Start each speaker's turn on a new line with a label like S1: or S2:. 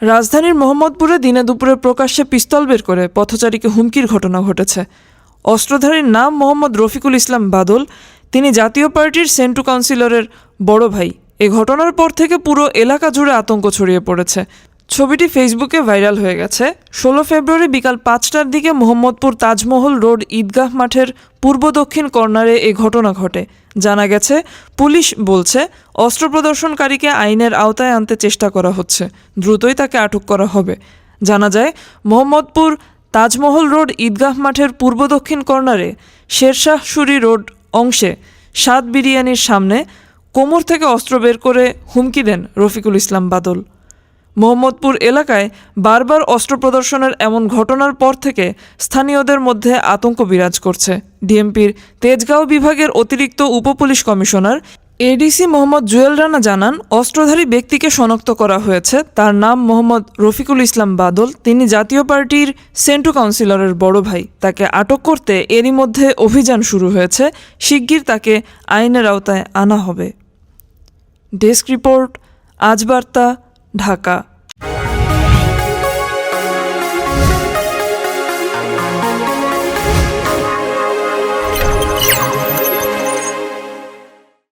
S1: রাজধানীর মোহাম্মদপুরে দিনে দুপুরে প্রকাশ্যে পিস্তল বের করে পথচারীকে হুমকির ঘটনা ঘটেছে। অস্ত্রধারীর নাম মোহাম্মদ রফিকুল ইসলাম বাদল। তিনি জাতীয় পার্টির সেন্টু কাউন্সিলরের বড় ভাই। এ ঘটনার পর থেকে পুরো এলাকা জুড়ে আতঙ্ক ছড়িয়ে পড়েছে। ছবিটি ফেসবুকে ভাইরাল হয়ে গেছে। ষোলো ফেব্রুয়ারি বিকাল পাঁচটার দিকে মোহাম্মদপুর তাজমহল রোড ঈদগাহ মাঠের পূর্ব দক্ষিণ কর্নারে এ ঘটনা ঘটে। জানা গেছে, পুলিশ বলছে, অস্ত্র প্রদর্শনকারীকে আইনের আওতায় আনতে চেষ্টা করা হচ্ছে। দ্রুতই তাকে আটক করা হবে। জানা যায়, মোহাম্মদপুর তাজমহল রোড ঈদগাহ মাঠের পূর্ব দক্ষিণ কর্নারে শেরশাহ সুরি রোড অংশে সাত বিরিয়ানির সামনে কোমর থেকে অস্ত্র বের করে হুমকি দেন রফিকুল ইসলাম বাদল। মোহাম্মদপুর এলাকায় বারবার অস্ত্র প্রদর্শনের এমন ঘটনার পর থেকে স্থানীয়দের মধ্যে আতঙ্ক বিরাজ করছে। ডিএমপির তেজগাঁও বিভাগের অতিরিক্ত উপপুলিশ কমিশনার এডিসি মোহাম্মদ জুয়েল রানা জানান, অস্ত্রধারী ব্যক্তিকে শনাক্ত করা হয়েছে। তার নাম মোহাম্মদ রফিকুল ইসলাম বাদল। তিনি জাতীয় পার্টির সেন্টু কাউন্সিলরের বড় ভাই। তাকে আটক করতে এরই মধ্যে অভিযান শুরু হয়েছে। শিগগির তাকে আইনের আওতায় আনা হবে। ডেস্ক রিপোর্ট, আজ বার্তা। ঢাকা।